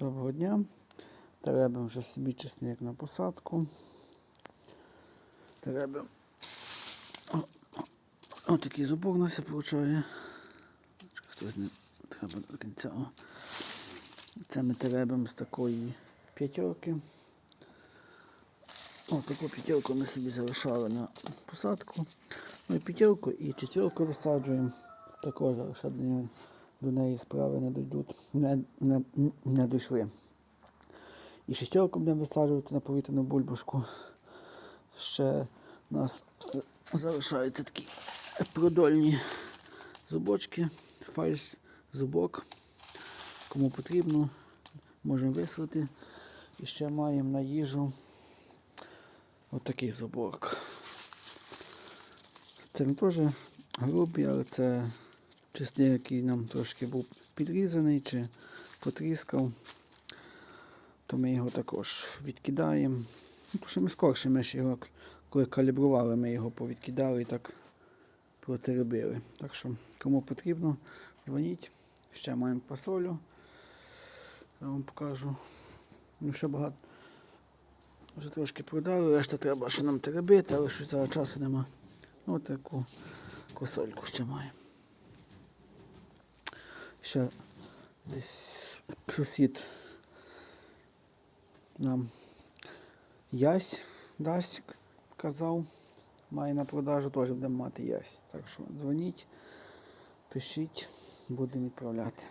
Доброго дня. Теребимо вже собі чесник на посадку. Теребимо. Ось такий зубок нас виходить. Хтось не треба до кінця. Це ми теребимо з такої п'ятерки. Ось таку п'ятерку ми собі залишали на посадку. Ну і п'ятерку і четверку висаджуємо. Також ще до неї, справи не дійдуть, не, не, не дійшли. І шестерку будемо висаджувати на повітряну бульбашку. Ще у нас залишаються такі продольні зубочки, фальс зубок. Кому потрібно, можемо висилати. І ще маємо на їжу отакий зубок. Це не теж грубий, але це чесник, який нам трошки був підрізаний чи потріскав то ми його також відкидаємо. Ну, що ми скорше ми ж його, коли калібрували, ми його повідкидали і так протеребили. Так що, кому потрібно, дзвоніть. Ще маємо фасолю. Я вам покажу. Ну, ще багато. Вже трошки продали, решта треба ще нам теребити, але що зараз часу нема. Ну, таку косольку ще маємо. Ще десь сусід нам ясь дасть, казав. Має на продажу теж будемо мати ясь. Так що дзвоніть, пишіть, будемо відправляти.